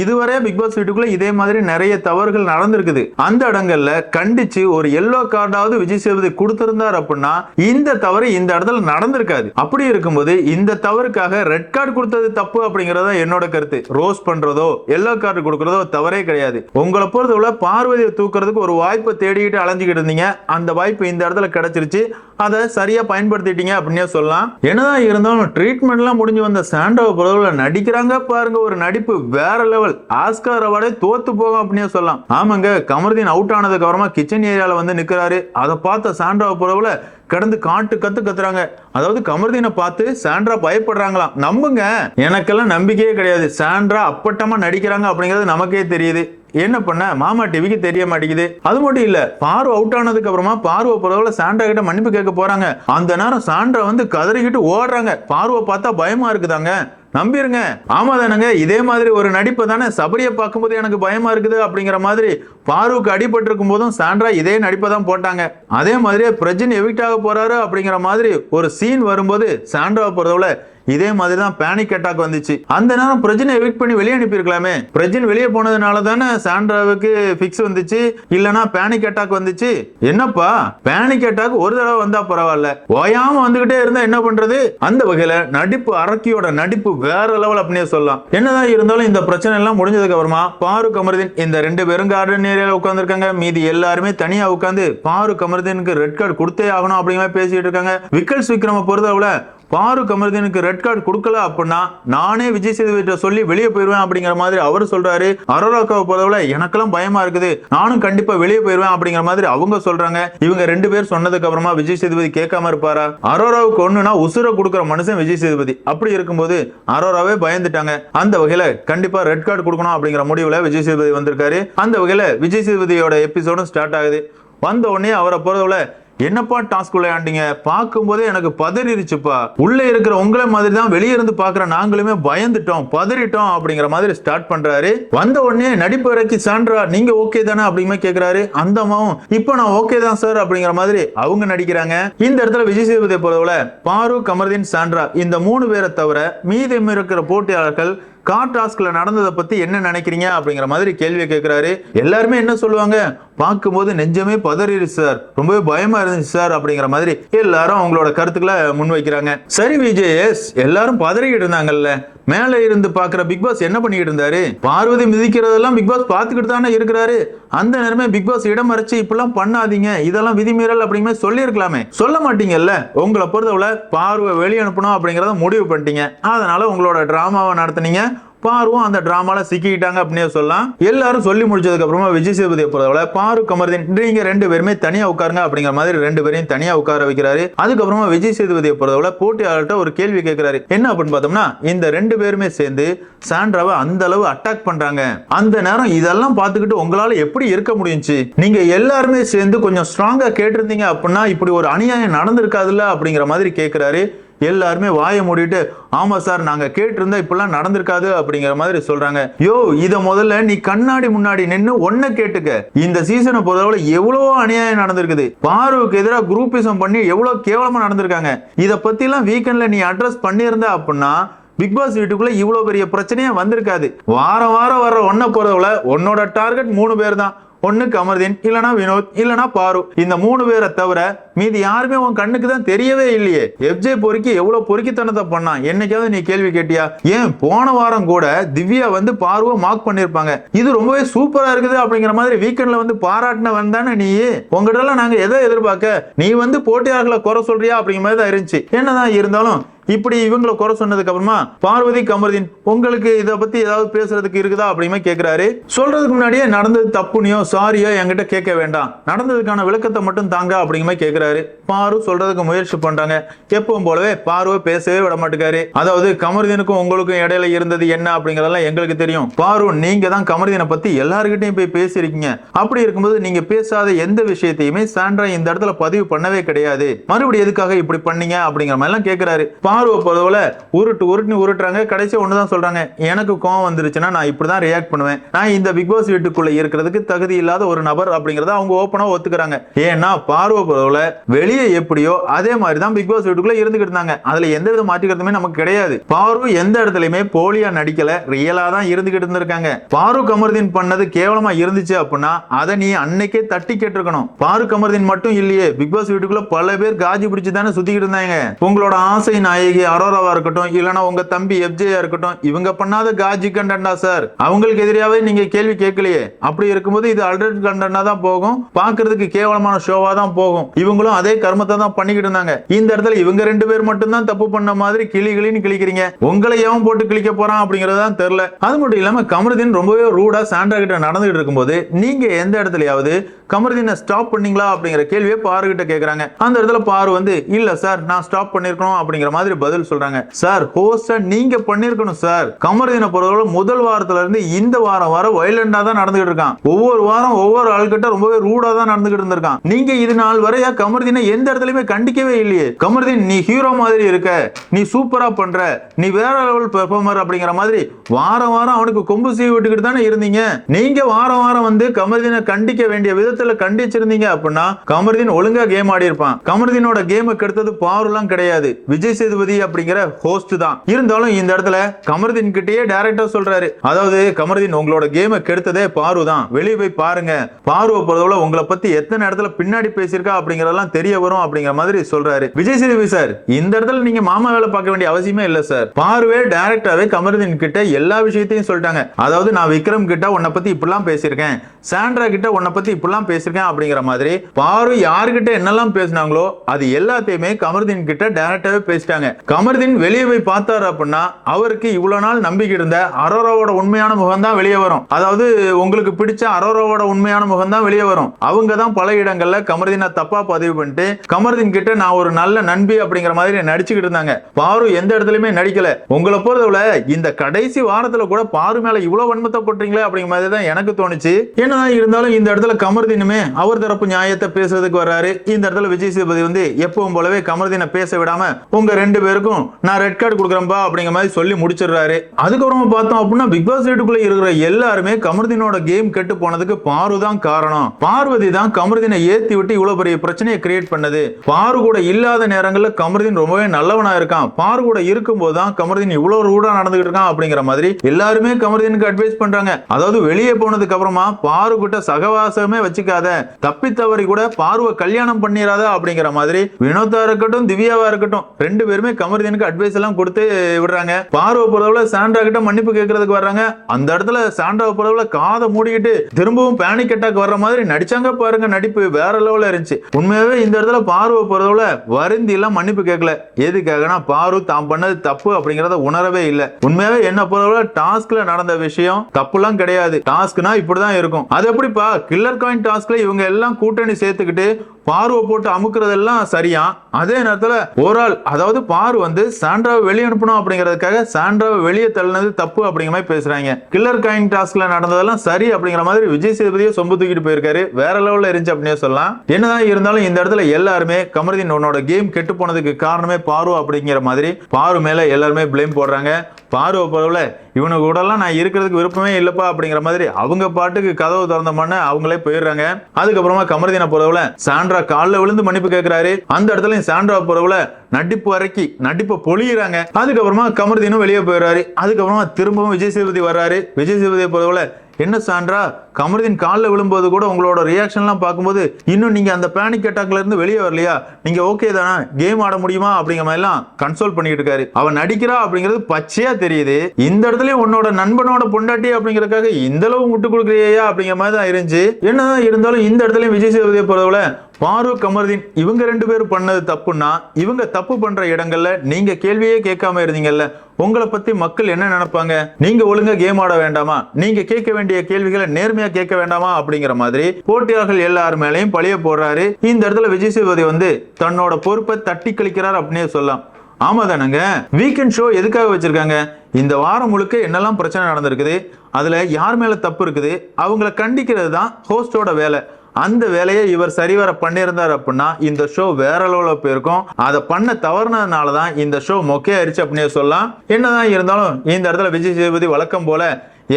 இதுவரை பிக் பாஸ் வீட்டுக்குள்ள இதே மாதிரி நிறைய தவறுகள் நடந்திருக்குது. அந்த இடங்கள்ல கண்டிச்சு ஒரு எல்லோ கார்டாவது விஜய் சேதுபதி கொடுத்திருந்தார் அப்படின்னா இந்த தவறு இந்த இடத்துல நடந்திருக்காது. அப்படி இருக்கும்போது இந்த தவறுக்காக ரெட் கார்டு கொடுத்தது தப்பு அப்படிங்கறத என்னோட கருத்து. ரோஸ் பண்றதோ எல்லோ கார்டு கொடுக்கறதோ தவறே கிடையாது. உங்களை பொறுத்தவரை பார்வதியை தூக்குறதுக்கு ஒரு வாய்ப்பை தேடிக்கிட்டு அலைஞ்சிக்கிட்டு இருந்தீங்க. அந்த வாய்ப்பு இந்த இடத்துல கிடைச்சிருச்சு. அதை சரியா பயன்படுத்திட்டீங்க அப்படின்னே சொல்லலாம். என்னதான் இருந்தாலும் ட்ரீட்மெண்ட்லாம் முடிஞ்சு வந்த சாண்டோ பொறுத்தவரை நடிக்கிறாங்க பாருங்க ஒரு நடிப்பு வேற லெவல் ஆஸ்கார் அவார்டே தோத்து போகும் அப்படின்னே சொல்லலாம். ஆமாங்க கமர்தீன் அவுட் ஆனதுக்கு அப்புறமா கிச்சன் ஏரியாவில் வந்து நிற்கிறாரு அதை பார்த்த சாண்டோ பொறுத்தவரை கடந்து காட்டு கத்து கத்துறாங்க. அதாவது கமர்தீனை பார்த்து சாண்ட்ரா பயப்படுறாங்களாம். நம்புங்க. எனக்கெல்லாம் நம்பிக்கையே கிடையாது. சாண்ட்ரா அப்பட்டமா நடிக்கிறாங்க அப்படிங்கிறது நமக்கே தெரியுது. என்ன பண்ண? மாமா டிவிக்கு தெரிய மாட்டேங்குது. அது மட்டும் இல்ல பார்வை அவுட் ஆனதுக்கு அப்புறமா பார்வை பொறுத்தவரை சாண்டா கிட்ட மன்னிப்பு கேட்க போறாங்க. அந்த நேரம் சாண்டா வந்து கதறிக்கிட்டு ஓடுறாங்க. பார்வை பார்த்தா பயமா இருக்குதாங்க. நம்பிருங்க. ஆமா தானங்க இதே மாதிரி ஒரு நடிப்பை தானே. சபரியை பார்க்கும்போது எனக்கு பயமா இருக்குது அப்படிங்கிற மாதிரி பாருவுக்கு அடிபட்டு இருக்கும் போதும் சாண்ட்ரா இதே நடிப்பை தான் போட்டாங்க. அதே மாதிரியே பிரஜின் எவிக்ட் ஆக போறாரு அப்படிங்கிற மாதிரி ஒரு சீன் வரும்போது சாண்ட்ரா போறதோட இதே மாதிரி தான் பேனிக் அட்டாக் வந்துச்சு. அந்த நேரம் பிரஜனை எவிக்ட் பண்ணி வெளியே அனுப்பியிருக்கலாமே. பிரஜன் வெளியே போனதுனால தானே சாண்ட்ராவுக்கு ஃபிக்ஸ் வந்துச்சு. இல்லனா பேனிக் அட்டாக் வந்துச்சு. என்னப்பா? பேனிக் அட்டாக் ஒரு தடவை வந்தா பரவாயில்ல. ஓயாம வந்துகிட்டே இருந்தா என்ன பண்றது? அந்த வகையில நடிப்பு அரக்கியோட நடிப்பு வேற லெவல் அப்படின்னே சொல்லலாம். என்னதான் இருந்தாலும் இந்த பிரச்சனை எல்லாம் முடிஞ்சதுக்கு அப்புறமா பாரு கமருதீன் இந்த ரெண்டு பேரும் கார்டன் ஏரியால உட்காந்துருக்காங்க மீதி எல்லாருமே தனியா உட்காந்து பாரு கமருதீனுக்கு ரெட் கார்டு கொடுத்தே ஆகணும் அப்படிங்கிற பேசிட்டு இருக்காங்க. விக்கல் விக்ரம பொறுத்தளவுல ஃபாரூக் அமர்தீனுக்கு ரெட் கார்டு கொடுக்கல அப்படின்னா நானே விஜய் சேதுபதிட்ட சொல்லி வெளியே போயிருவேன் அப்படிங்கிற மாதிரி அவர் சொல்றாரு. அரோராக்காவை போதவில எனக்கெல்லாம் பயமா இருக்குது. நானும் கண்டிப்பா வெளியே போயிருவேன் அப்படிங்கிற மாதிரி அவங்க சொல்றாங்க. இவங்க ரெண்டு பேர் சொன்னதுக்கு அப்புறமா விஜய் சேதுபதி கேட்காம இருப்பாரா? அரோராவுக்கு ஒண்ணுனா உசுர கொடுக்குற மனுஷன் விஜய் சேதுபதி. அப்படி இருக்கும்போது அரோராவே பயந்துட்டாங்க. அந்த வகையில கண்டிப்பா ரெட் கார்டு கொடுக்கணும் அப்படிங்கிற முடிவுல விஜய் சேதுபதி வந்திருக்காரு. அந்த வகையில விஜய் சேதுபதியோட எபிசோடும் ஸ்டார்ட் ஆகுது. வந்த உடனே அவரை பொறுத்தவரை என்னப்பா டாஸ்க் விளையாண்டீங்க பார்க்கும்போதே எனக்கு பதறிடுச்சுப்பா உள்ளே இருக்கிற உங்களை மாதிரி தான் வெளியே இருந்து பார்க்குற நாங்களுமே பயந்துட்டோம் பதறிட்டோம் அப்படிங்கிற மாதிரி ஸ்டார்ட் பண்றாரு. வந்த உடனே நடிப்பு இறக்கி சான்றா நீங்க ஓகே தானே? அப்படிங்கிற கேட்குறாரு அந்த அம்மாவும் இப்போ நான் ஓகே தான் சார் அப்படிங்கிற மாதிரி அவங்க நடிக்கிறாங்க. இந்த இடத்துல விஜய் சேதுபதி போல பாரு கமர்தீன் சான்றா இந்த மூணு பேரை தவிர மீதம் இருக்கிற போட்டியாளர்கள் கார் டாஸ்கில் நடந்ததை பற்றி என்ன நினைக்கிறீங்க அப்படிங்கிற மாதிரி கேள்வி கேட்குறாரு. எல்லாருமே என்ன சொல்லுவாங்க? பார்க்கும்போது நெஞ்சமே பதறிடுச்சு சார். ரொம்பவே பயமா இருந்துச்சு சார் அப்படிங்கிற மாதிரி எல்லாரும் அவங்களோட கருத்துக்களை முன்வைக்கிறாங்க. சரி விஜயஸ் எல்லாரும் பதறிக்கிட்டு இருந்தாங்கல்ல. மேல இருந்து பாக்குற பிக் பாஸ் என்ன பண்ணிக்கிட்டு இருந்தாரு? பார்வதி மிதிக்கிறதெல்லாம் பிக் பாஸ் பார்த்துக்கிட்டு தானே இருக்கிறாரு. அந்த நேரமே பிக் பாஸ் இடம் மறைச்சு இப்படிலாம் பண்ணாதீங்க. இதெல்லாம் விதிமீறல் அப்படிங்கிற சொல்லியிருக்கலாமே. சொல்ல மாட்டீங்கல்ல? உங்களை பொறுத்தவரை பார்வை வெளியே அனுப்பணும் அப்படிங்கிறத முடிவு பண்ணிட்டீங்க. அதனால உங்களோட டிராமாவை நடத்துனீங்க. பாருவும் அந்த டிராமால சிக்கிக்கிட்டாங்க அப்படின்னே சொல்லலாம். எல்லாரும் சொல்லி முடிச்சதுக்கு அப்புறமா விஜய் சேதுபதி பொறுத்தவரை பாரு கமர்தீன் நீங்க ரெண்டு பேருமே தனியா உட்காருங்க அப்படிங்கிற மாதிரி ரெண்டு பேரையும் தனியா உட்கார வைக்கிறாரு. அதுக்கப்புறமா விஜய் சேதுபதியை பொறுத்தவரை போட்டியாளர்கிட்ட ஒரு கேள்வி கேட்கிறாரு. என்ன அப்படின்னு பார்த்தோம்னா இந்த ரெண்டு பேருமே சேர்ந்து சாண்ட்ராவை அந்த அளவு அட்டாக் பண்றாங்க. அந்த நேரம் இதெல்லாம் பார்த்துக்கிட்டு உங்களால எப்படி இருக்க முடியுச்சு நீங்க எல்லாருமே சேர்ந்து கொஞ்சம் ஸ்ட்ராங்கா கேட்டிருந்தீங்க அப்படின்னா இப்படி ஒரு அநியாயம் நடந்திருக்காதுல்ல அப்படிங்கிற மாதிரி கேட்கிறாரு எல்லாருமே வாயை மூடிட்டு ஆமாம் சார் நாங்கள் கேட்டிருந்தா இப்பெல்லாம் நடந்திருக்காது அப்படிங்கிற மாதிரி சொல்கிறாங்க யோ இதை முதல்ல நீ கண்ணாடி முன்னாடி நின்று ஒன்றை கேட்டுக்க. இந்த சீசனை பொறுத்தளவில் எவ்வளோ அநியாயம் நடந்திருக்குது. பாருவுக்கு எதிராக குரூப்பிசம் பண்ணி எவ்வளோ கேவலமாக நடந்திருக்காங்க. இதை பற்றிலாம் வீக்கெண்டில் நீ அட்ரஸ் பண்ணியிருந்த அப்படின்னா பிக் பாஸ் வீட்டுக்குள்ள இவ்வளோ பெரிய பிரச்சனையே வந்திருக்காது. வாரம் வாரம் வர்ற ஒன்றை போறதுல உன்னோட டார்கெட் மூணு பேர் தான் ஒன்று கமர்தீன் இல்லைனா வினோத் இல்லைனா பாரு இந்த மூணு பேரை தவிர மீதி யாருமே உன் கண்ணுக்கு தான் தெரியவே இல்லையே. எஃப்ஜே பொறுக்கி எவ்வளவு பொறுக்கித்தனத்தை பண்ணான்? என்னைக்காவது நீ கேள்வி கேட்டியா? ஏன் போன வாரம் கூட திவ்யா வந்து பார்வை மார்க் பண்ணிருப்பாங்க. இது ரொம்பவே சூப்பரா இருக்குது அப்படிங்கிற மாதிரி வீக்கெண்ட்ல வந்து பாராட்டின வந்தானே நீ? உங்ககிட்ட எல்லாம் நாங்க எதை எதிர்பார்க்க? நீ வந்து போட்டியாளர்களை குறை சொல்றியா அப்படிங்கிற மாதிரி தான் இருந்துச்சு. என்னதான் இருந்தாலும் இப்படி இவங்களை குறை சொன்னதுக்கு அப்புறமா பார்வதி கமருதீன் உங்களுக்கு இதை பத்தி ஏதாவது பேசுறதுக்கு இருக்குதா அப்படிமே கேட்கிறாரு சொல்றதுக்கு முன்னாடியே நடந்தது தப்புனியோ சாரியோ என்கிட்ட கேட்க வேண்டாம். நடந்ததுக்கான விளக்கத்தை மட்டும் தாங்க அப்படிங்கிற மாதிரி மாட்டேங்கிறாரு. பாரு சொல்றதுக்கு முயற்சி பண்றாங்க. எப்பவும் போலவே பார்வை பேசவே விட மாட்டேங்காரு. அதாவது கமருதீனுக்கும் உங்களுக்கும் இடையில இருந்தது என்ன அப்படிங்கறதெல்லாம் எங்களுக்கு தெரியும். பாரு நீங்க தான் கமருதீனை பத்தி எல்லாருக்கிட்டையும் போய் பேசியிருக்கீங்க. அப்படி இருக்கும்போது நீங்க பேசாத எந்த விஷயத்தையுமே சாண்ட்ரா இந்த இடத்துல பதிவு பண்ணவே கிடையாது. மறுபடியும் எதுக்காக இப்படி பண்ணீங்க அப்படிங்கிற மாதிரி எல்லாம் கேக்குறாரு. பார்வை போல உருட்டு உருட்டுன்னு உருட்டுறாங்க. கடைசி ஒண்ணுதான் சொல்றாங்க. எனக்கு கோவம் வந்துருச்சுன்னா நான் இப்படிதான் ரியாக்ட் பண்ணுவேன். நான் இந்த பிக் பாஸ் வீட்டுக்குள்ள இருக்கிறதுக்கு தகுதி இல்லாத ஒரு நபர் அப்படிங்கறத அவங்க ஓப்பனா ஒத்துக்கிறாங்க. ஏன்னா பார்வை போல வெளியே எப்படியோ அதே மாதிரி தான் பிக் பாஸ் வீட்டுக்குள்ள இருந்துகிட்டு இருந்தாங்க. அதுல எந்த வித மாற்றிக்கிறதுமே நமக்கு கிடையாது. பாரு எந்த இடத்துலயுமே போலியா நடிக்கல. ரியலா தான் இருந்துகிட்டு இருந்திருக்காங்க. பாரு கமர்தீன் பண்ணது கேவலமா இருந்துச்சு அப்படின்னா அதை நீ அன்னைக்கே தட்டி கேட்டிருக்கணும். பாரு கமர்தீன் மட்டும் இல்லையே. பிக் பாஸ் வீட்டுக்குள்ள பல பேர் காஜி பிடிச்சு தானே சுத்திக்கிட்டு இருந்தாங்க. உங்களோட ஆசை நாயகி அரோராவா இருக்கட்டும் இல்லனா உங்க தம்பி எஃப்ஜேயா இருக்கட்டும் இவங்க பண்ணாத காஜி கண்டா சார் அவங்களுக்கு எதிரியாவே நீங்க கேள்வி கேட்கலையே. அப்படி இருக்கும்போது இது அல்டர்ட் கண்டனா தான் போகும். பாக்குறதுக்கு கேவலமான ஷோவா தான் போகும். இவங்க இவங்களும் அதே கர்மத்தை தான் பண்ணிக்கிட்டு இருந்தாங்க. இந்த இடத்துல இவங்க ரெண்டு பேர் மட்டும் தான் தப்பு பண்ண மாதிரி கிளி கிளின்னு கிளிக்கிறீங்க. உங்களை எவன் போட்டு கிளிக்க போறான் அப்படிங்கறதான் தெரியல. அது மட்டும் இல்லாம கமருதீன் ரொம்பவே ரூடா சாண்டா கிட்ட நடந்துகிட்டு இருக்கும்போது நீங்க எந்த இடத்துலயாவது கமருதீனை ஸ்டாப் பண்ணீங்களா அப்படிங்கிற கேள்வியை பாரு கிட்ட கேக்குறாங்க. அந்த இடத்துல பாரு வந்து இல்ல சார் நான் ஸ்டாப் பண்ணிருக்கணும் அப்படிங்கிற மாதிரி பதில் சொல்றாங்க. சார் ஹோஸ்டா நீங்க பண்ணிருக்கணும் சார் கமருதீனை பொறுத்தவரை முதல் வாரத்துல இருந்து இந்த வாரம் வர வயலண்டா தான் நடந்துகிட்டு இருக்கான். ஒவ்வொரு வாரம் ஒவ்வொரு ஆள்கிட்ட ரொம்பவே ரூடா தான் நடந்துகிட்டு இருந்திருக்கான். நீங்க இது நாள் வரையா கமர்தீனை எந்த இடத்துலயுமே கண்டிக்கவே இல்லையே. கமர்தீன் நீ ஹீரோ மாதிரி இருக்க. நீ சூப்பரா பண்ற. நீ வேற லெவல் பெர்ஃபார்மர் அப்படிங்கிற மாதிரி வாரம் வாரம் அவனுக்கு கொம்பு சீவி விட்டுக்கிட்டு தானே இருந்தீங்க. நீங்க வாரம் வாரம் வந்து கமர்தீனை கண்டிக்க வேண்டிய விதத்துல கண்டிச்சிருந்தீங்க அப்படின்னா கமர்தீன் ஒழுங்கா கேம் ஆடி இருப்பான். கமர்தீனோட கேமை கெடுத்தது பாருலாம் கிடையாது. விஜய் சேதுபதி அப்படிங்கிற ஹோஸ்ட் தான். இருந்தாலும் இந்த இடத்துல கமர்தீன் கிட்டயே டைரக்டா சொல்றாரு. அதாவது கமர்தீன் உங்களோட கேமை கெடுத்ததே பாரு தான். வெளியே போய் பாருங்க. பார்வை பொறுத்தவரை உங்களை பத்தி எத்தனை இடத்துல பின்னாடி பேசியிருக்கா அப்படிங்கறதெல்லாம் தெரிய வரும் அப்படிங்கிற மாதிரி சொல்றாரு. விஜய் சேதுபதி சார் இந்த இடத்துல நீங்க மாமா வேலை பார்க்க வேண்டிய அவசியமே இல்ல சார் பார்வே டைரக்டாவே கமர்தீன் கிட்ட எல்லா விஷயத்தையும் சொல்லிட்டாங்க. அதாவது நான் விக்ரம் கிட்ட உன்னை பத்தி இப்படிலாம் பேசியிருக்கேன். சாண்ட்ரா கிட்ட உன்னை பத்தி இப்படிலாம் பேசியிருக்கேன் அப்படிங்கிற மாதிரி பாரு யாருக்கிட்ட என்னெல்லாம் பேசினாங்களோ அது எல்லாத்தையுமே கமர்தீன் கிட்ட டைரக்டாவே பேசிட்டாங்க. கமர்தீன் வெளியே போய் பார்த்தாரு அப்படின்னா அவருக்கு இவ்வளவு நாள் நம்பிக்கை இருந்த அரோராவோட உண்மையான முகம் தான் வெளியே வரும். அதாவது உங்களுக்கு பிடிச்ச அரோராவோட உண்மையான முகம் தான் வெளியே வரும். அவங்க தான் பல இடங்கள்ல கமர்தீனை தப்பா பதிவு முடிவு பண்ணிட்டு கமர்தீன் கிட்ட நான் ஒரு நல்ல நண்பி அப்படிங்கிற மாதிரி நடிச்சுக்கிட்டு இருந்தாங்க. பாரு எந்த இடத்துலயுமே நடிக்கல. உங்களை பொறுத்தவரை இந்த கடைசி வாரத்துல கூட பாரு மேல இவ்வளவு வன்மத்தை கொட்டுறீங்களே அப்படிங்கிற மாதிரி தான் எனக்கு தோணுச்சு. என்னதான் இருந்தாலும் இந்த இடத்துல கமர்தீனுமே அவர் தரப்பு நியாயத்தை பேசுறதுக்கு வர்றாரு. இந்த இடத்துல விஜய் சேதுபதி வந்து எப்பவும் போலவே கமர்தீனை பேச விடாம உங்க ரெண்டு பேருக்கும் நான் ரெட் கார்டு கொடுக்குறேன்பா அப்படிங்கிற மாதிரி சொல்லி முடிச்சிடுறாரு. அதுக்கப்புறமா பார்த்தோம் அப்படின்னா பிக் பாஸ் வீட்டுக்குள்ள இருக்கிற எல்லாருமே கமர்தீனோட கேம் கெட்டு போனதுக்கு பாரு தான் காரணம். பார்வதி தான் கமர்தீனை ஏத்தி விட்டு இவ்வளவு பெரிய பிரச்சனையை கிரியேட் பண்ணது. பாரு கூட இல்லாத நேரங்களில் கமர்தீன் ரொம்பவே நல்லவனா இருக்கான். பாரு கூட இருக்கும்போது தான் கமர்தீன் இவ்வளோ ரூடா நடந்துகிட்டு இருக்கான் அப்படிங்கிற மாதிரி எல்லாருமே கமர்தீனுக்கு அட்வைஸ் பண்றாங்க. அதாவது வெளியே போனதுக்கு அப்புறமா பாரு கிட்ட சகவாசமே வச்சுக்காத. தப்பி தவறி கூட பார்வை கல்யாணம் பண்ணிடாத அப்படிங்கிற மாதிரி வினோதா இருக்கட்டும் திவ்யாவா இருக்கட்டும் ரெண்டு பேருமே கமர்தீனுக்கு அட்வைஸ் எல்லாம் கொடுத்து விடுறாங்க. பார்வை பொறுத்தவரை சாண்ட்ரா கிட்ட மன்னிப்பு கேட்கறதுக்கு வர்றாங்க. அந்த இடத்துல சாண்ட்ரா பொறுத்தவரை காதை மூடிக்கிட்டு திரும்பவும் பேனிக் அட்டாக் வர்ற மாதிரி நடிச்சாங்க பாருங்க நடிப்பு. வேற லெவல்ல இருந்துச்சு. உண்மையாவே இந்த இடத்துல பார்வை பொறுத்தவரை வருந்தி எல்லாம் மன்னிப்பு கேட்கல. எதுக்காகனா பாரு தான் பண்ணது தப்பு அப்படிங்கறத உணரவே இல்லை. உண்மையாவே என்ன பொறுத்தவரை டாஸ்க்ல நடந்த விஷயம் தப்புலாம் கிடையாது. டாஸ்க்னா இப்படிதான் இருக்கும். அது எப்படிப்பா? கில்லர் காயின் டாஸ்க்ல இவங்க எல்லாம் கூட்டணி சேர்த்துக்கிட்டு பார்வை போட்டு அமுக்கிறதெல்லாம் சரியா? அதே நேரத்தில் ஒரு ஆள் அதாவது பாரு வந்து சாண்ட்ராவை வெளியே அனுப்பணும் அப்படிங்கிறதுக்காக சாண்ட்ராவை வெளியே தள்ளினது தப்பு அப்படிங்கிற மாதிரி பேசுறாங்க. கில்லர் காயின் டாஸ்க்ல நடந்ததெல்லாம் சரி அப்படிங்கிற மாதிரி விஜய் சேதுபதியை சொம்பு தூக்கிட்டு போயிருக்காரு. வேற லெவலில் இருந்துச்சு அப்படின்னு சொல்லலாம். என்னதான் இருந்தாலும் இந்த இடத்துல எல்லாருமே கமருதீன் உன்னோட கேம் கெட்டு போனதுக்கு காரணமே பாரு அப்படிங்கிற மாதிரி. பாரு மேல எல்லாருமே ப்ளேம் போடுறாங்க. பார்வை போல இவனுக்கு கூடலாம் நான் இருக்கிறதுக்கு விருப்பமே இல்லப்பா அப்படிங்கிற மாதிரி அவங்க பாட்டுக்கு கதவு திறந்த மண்ண அவங்களே போயிடுறாங்க. அதுக்கப்புறமா கமரதீன போறவுல சாண்ட்ரா காலில் விழுந்து மன்னிப்பு கேட்கிறாரு அந்த இடத்துல சாண்ட்ரா போறவுல நடிப்பு வரைக்கி நடிப்பை பொழியிறாங்க. அதுக்கப்புறமா கமர்தீனும் வெளியே போயிடுறாரு. அதுக்கப்புறமா திரும்பவும் விஜய் சேதுபதி வர்றாரு. விஜய் சேதுபதி போறவுல என்ன சான்றா கமருதீன் காலில் விழும்போது கூட உங்களோட ரியாக்ஷன்லாம் பார்க்கும்போது இன்னும் நீங்கள் அந்த பேனிக் அட்டாக்ல இருந்து வெளியே வரலையா? நீங்கள் ஓகே தானே? கேம் ஆட முடியுமா? அப்படிங்கிற மாதிரிலாம் கன்சோல் பண்ணிட்டு இருக்காரு. அவன் நடிக்கிறா அப்படிங்கிறது பச்சையா தெரியுது. இந்த இடத்துல உன்னோட நண்பனோட பொண்டாட்டி அப்படிங்கிறதுக்காக இந்த அளவு முட்டு கொடுக்குறியா அப்படிங்கிற மாதிரி தான் இருந்துச்சு. என்னதான் இருந்தாலும் இந்த இடத்துலயும் விஜய் சேதுபதியை பொறுத்தவரை ஃபாரூக் அமர்தீன் இவங்க ரெண்டு பேரும் பண்ணது தப்புன்னா இவங்க தப்பு பண்ற இடங்கள்ல நீங்க கேள்வியே கேட்காம இருந்தீங்கல்ல உங்களை பத்தி மக்கள் என்ன நினைப்பாங்க? நீங்க ஒழுங்கா கேம் ஆட வேண்டாமா? நீங்க கேட்க வேண்டிய கேள்விகளை நேர்மையா கேட்க வேண்டாமா? அப்படிங்கிற மாதிரி போட்டியாளர்கள் எல்லார் மேலையும் பழிய போடுறாரு. இந்த இடத்துல விஜய் சேதுபதி வந்து தன்னோட பொறுப்பை தட்டி கழிக்கிறார் அப்படின்னே சொல்லலாம். ஆமா தானங்க? வீக்கெண்ட் ஷோ எதுக்காக வச்சிருக்காங்க? இந்த வாரம் முழுக்க என்னெல்லாம் பிரச்சனை நடந்திருக்குது? அதுல யார் மேல தப்பு இருக்குது? அவங்கள கண்டிக்கிறது தான் ஹோஸ்டோட வேலை. அந்த வேலையை இவர் சரிவர பண்ணியிருந்தார் அப்படின்னா இந்த ஷோ வேற லெவலில் போயிருக்கும். அதை பண்ண தவறுனதுனால தான் இந்த ஷோ மொக்கையாயிருச்சு அப்படின்னே சொல்லலாம். என்னதான் இருந்தாலும் இந்த இடத்துல விஜய் சேதுபதி வழக்கம் போல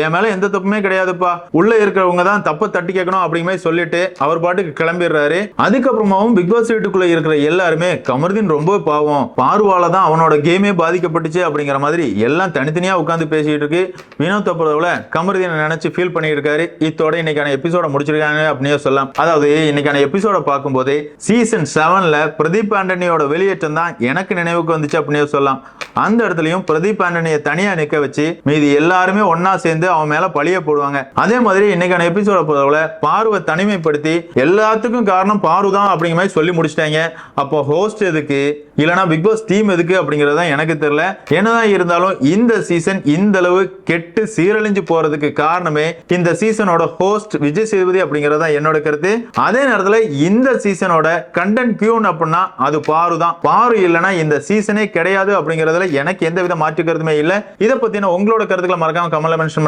என் மேல எந்த தப்புமே கிடையாதுப்பா. உள்ள இருக்கிறவங்க தான் தப்பை தட்டி கேட்கணும் அப்படிங்கிற சொல்லிட்டு அவர் பாட்டுக்கு கிளம்பிடுறாரு. அதுக்கப்புறமாவும் பிக் பாஸ் வீட்டுக்குள்ள இருக்கிற எல்லாருமே கமர்தீன் ரொம்ப பாவம். பார்வால தான் அவனோட கேமே பாதிக்கப்பட்டுச்சு அப்படிங்கிற மாதிரி எல்லாம் தனித்தனியா உட்காந்து பேசிட்டு இருக்கு. வினோத் அப்புறவுல கமர்தீனை நினைச்சு ஃபீல் பண்ணிட்டு இருக்காரு இத்தோட இன்னைக்கான எபிசோட முடிச்சிருக்காங்க அப்படின்னே சொல்லலாம். அதாவது இன்னைக்கான எபிசோட பார்க்கும்போது சீசன் செவன்ல பிரதீப் ஆண்டனியோட வெளியேற்றம் தான் எனக்கு நினைவுக்கு வந்துச்சு அப்படின்னே சொல்லலாம். அந்த இடத்துலயும் பிரதீப் ஆண்டனியை தனியா நிக்க வச்சு மீதி எல்லாருமே ஒன்னா சேர்ந்து அவன் மேல பழிய போடுவாங்க. அதே மாதிரி இன்னைக்கான எபிசோட பொறுத்தவரை பார்வை தனிமைப்படுத்தி எல்லாத்துக்கும் காரணம் பாரு தான் அப்படிங்கிற மாதிரி சொல்லி முடிச்சிட்டாங்க. அப்போ ஹோஸ்ட் எதுக்கு? இல்லைனா பிக் பாஸ் டீம் எதுக்கு அப்படிங்கிறது தான் எனக்கு தெரியல. என்னதான் இருந்தாலும் இந்த சீசன் இந்த அளவு கெட்டு சீரழிஞ்சு போறதுக்கு காரணமே இந்த சீசனோட ஹோஸ்ட் விஜய் சேதுபதி அப்படிங்கிறது தான் என்னோட கருத்து. அதே நேரத்துல இந்த சீசனோட கண்டென்ட் கியூன் அப்படின்னா அது பாரு தான். பாரு இல்லைன்னா இந்த சீசனே கிடையாது அப்படிங்கறதுல எனக்கு எந்த வித மாற்று கருத்துமே இல்லை. இதை பத்தின உங்களோட கருத்துக்களை மறக்காம கமல மென்ஷன்